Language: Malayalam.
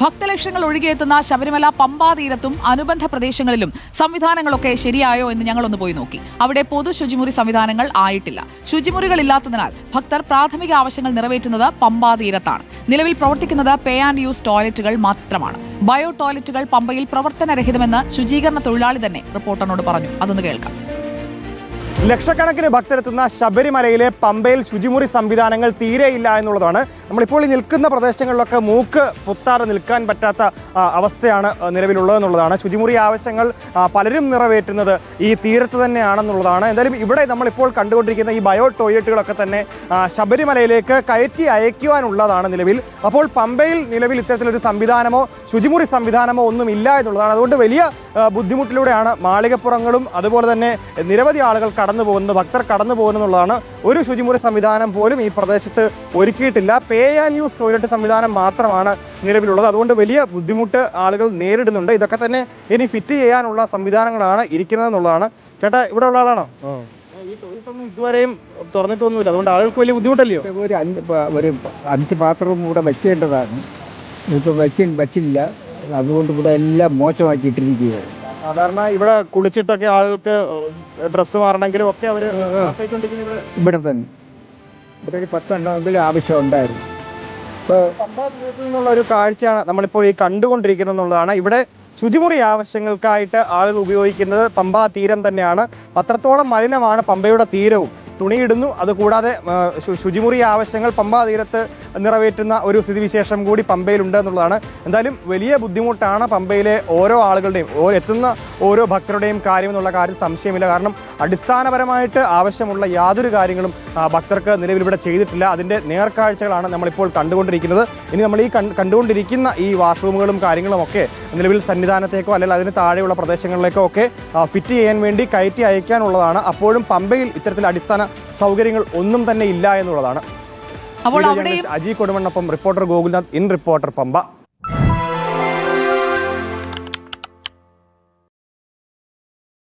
ഭക്തലക്ഷങ്ങൾ ഒഴുകിയെത്തുന്ന ശബരിമല പമ്പാ തീരത്തും അനുബന്ധ പ്രദേശങ്ങളിലും സംവിധാനങ്ങളൊക്കെ ശരിയായോ എന്ന് ഞങ്ങളൊന്ന് പോയി നോക്കി. അവിടെ പൊതു ശുചിമുറി സംവിധാനങ്ങൾ ആയിട്ടില്ല. ശുചിമുറികൾ ഇല്ലാത്തതിനാൽ ഭക്തർ പ്രാഥമിക ആവശ്യങ്ങൾ നിറവേറ്റുന്നത് പമ്പാ തീരത്താണ് നിലവിൽ പ്രവർത്തിക്കുന്നത് പേ ആൻഡ് യൂസ് ടോയ്ലറ്റുകൾ മാത്രമാണ്. ബയോ ടോയ്ലറ്റുകൾ പമ്പയിൽ പ്രവർത്തനരഹിതമെന്ന് ശുചീകരണ തൊഴിലാളി തന്നെ റിപ്പോർട്ടറിനോട് പറഞ്ഞു. അതൊന്ന് കേൾക്കാം. ലക്ഷക്കണക്കിന് ഭക്തരെത്തുന്ന ശബരിമലയിലെ പമ്പയിൽ ശുചിമുറി സംവിധാനങ്ങൾ തീരെയില്ല എന്നുള്ളതാണ്. നമ്മളിപ്പോൾ ഈ നിൽക്കുന്ന പ്രദേശങ്ങളിലൊക്കെ മൂക്ക് പൊത്താതെ നിൽക്കാൻ പറ്റാത്ത അവസ്ഥയാണ് നിലവിലുള്ളതെന്നുള്ളതാണ് ശുചിമുറി ആവശ്യങ്ങൾ പലരും നിറവേറ്റുന്നത് ഈ തീരത്ത് തന്നെയാണെന്നുള്ളതാണ്. എന്തായാലും ഇവിടെ നമ്മളിപ്പോൾ കണ്ടുകൊണ്ടിരിക്കുന്ന ഈ ബയോ ടോയ്ലറ്റുകളൊക്കെ തന്നെ ശബരിമലയിലേക്ക് കയറ്റി അയക്കുവാനുള്ളതാണ് നിലവിൽ. അപ്പോൾ പമ്പയിൽ നിലവിൽ ഇത്തരത്തിലൊരു സംവിധാനമോ ശുചിമുറി സംവിധാനമോ ഒന്നും ഇല്ല എന്നുള്ളതാണ്. അതുകൊണ്ട് വലിയ ബുദ്ധിമുട്ടിലൂടെയാണ് മാളികപ്പുറങ്ങളും അതുപോലെ തന്നെ നിരവധി ആളുകൾ കടന്നു പോകുന്നത് ഭക്തർ കടന്നു പോകുന്നതാണ് ഒരു ശുചിമുറി സംവിധാനം പോലും ഈ പ്രദേശത്ത് ഒരുക്കിയിട്ടില്ല. പേ ആൻഡ് യൂസ് ടോയ്ലറ്റ് സംവിധാനം മാത്രമാണ് നിലവിലുള്ളത്. അതുകൊണ്ട് വലിയ ബുദ്ധിമുട്ട് ആളുകൾ നേരിടുന്നുണ്ട്. ഇതൊക്കെ തന്നെ ഇനി ഫിറ്റ് ചെയ്യാനുള്ള സംവിധാനങ്ങളാണ് ഇരിക്കുന്നത് എന്നുള്ളതാണ് ചേട്ടാ ഇവിടെ ഉള്ള ആളാണോ? ഈ ടോയ്ലറ്റ് ഒന്നും ഇതുവരെയും തുറന്നിട്ടൊന്നുമില്ല. അതുകൊണ്ട് ആളുകൾക്ക് വലിയ ബുദ്ധിമുട്ടല്ലയോ? ഒരു അഞ്ച് ഒരു അഞ്ച് പാത്രവും കൂടെ വെക്കേണ്ടതാണ്. ഇപ്പോൾ വെക്ക വെച്ചില്ല. അതുകൊണ്ട് ഇവിടെ എല്ലാം മോശമാക്കിയിട്ടിരിക്കുകയാണ്. സാധാരണ ഇവിടെ കുളിച്ചിട്ടൊക്കെ ആൾക്ക് ഡ്രസ്സ് മാറണമെങ്കിലും ഒക്കെ അവർ ഇവിടെ തന്നെ. ഇവിടെ ഒരു പത്തെണ്ണമെങ്കിലും ആവശ്യം ഉണ്ടായിരുന്നു. നിന്നുള്ള ഒരു കാഴ്ചയാണ് നമ്മളിപ്പോൾ ഈ കണ്ടുകൊണ്ടിരിക്കുന്നത് എന്നുള്ളതാണ്. ഇവിടെ ശുചിമുറി ആവശ്യങ്ങൾക്കായിട്ട് ആളുകൾ ഉപയോഗിക്കുന്നത് പമ്പാ തീരം തന്നെയാണ്. അത്രത്തോളം മലിനമാണ് പമ്പയുടെ തീരവും. തുണിയിടുന്നു. അതുകൂടാതെ ശുചിമുറി ആവശ്യങ്ങൾ പമ്പാ തീരത്ത് നിറവേറ്റുന്ന ഒരു സ്ഥിതിവിശേഷം കൂടി പമ്പയിലുണ്ട് എന്നുള്ളതാണ്. എന്തായാലും വലിയ ബുദ്ധിമുട്ടാണ് പമ്പയിലെ ഓരോ ആളുകളുടെയും എത്തുന്ന ഓരോ ഭക്തരുടെയും കാര്യം എന്നുള്ള കാര്യം സംശയമില്ല. കാരണം അടിസ്ഥാനപരമായിട്ട് ആവശ്യമുള്ള യാതൊരു കാര്യങ്ങളും ഭക്തർക്ക് നിലവിൽ ഇവിടെ ചെയ്തിട്ടില്ല. അതിന്റെ നേർക്കാഴ്ചകളാണ് നമ്മളിപ്പോൾ കണ്ടുകൊണ്ടിരിക്കുന്നത്. ഇനി നമ്മൾ ഈ കണ്ടുകൊണ്ടിരിക്കുന്ന ഈ വാഷ്റൂമുകളും കാര്യങ്ങളും ഒക്കെ നിലവിൽ സന്നിധാനത്തേക്കോ അല്ലെങ്കിൽ അതിന് താഴെയുള്ള പ്രദേശങ്ങളിലേക്കോ ഒക്കെ ഫിറ്റ് ചെയ്യാൻ വേണ്ടി കയറ്റി അയക്കാനുള്ളതാണ്. അപ്പോഴും പമ്പയിൽ ഇത്തരത്തിൽ അടിസ്ഥാന സൗകര്യങ്ങൾ ഒന്നും തന്നെ ഇല്ല എന്നുള്ളതാണ്. Aji കൊടുമണ്ണൊപ്പം reporter Gokulnath in reporter Pamba.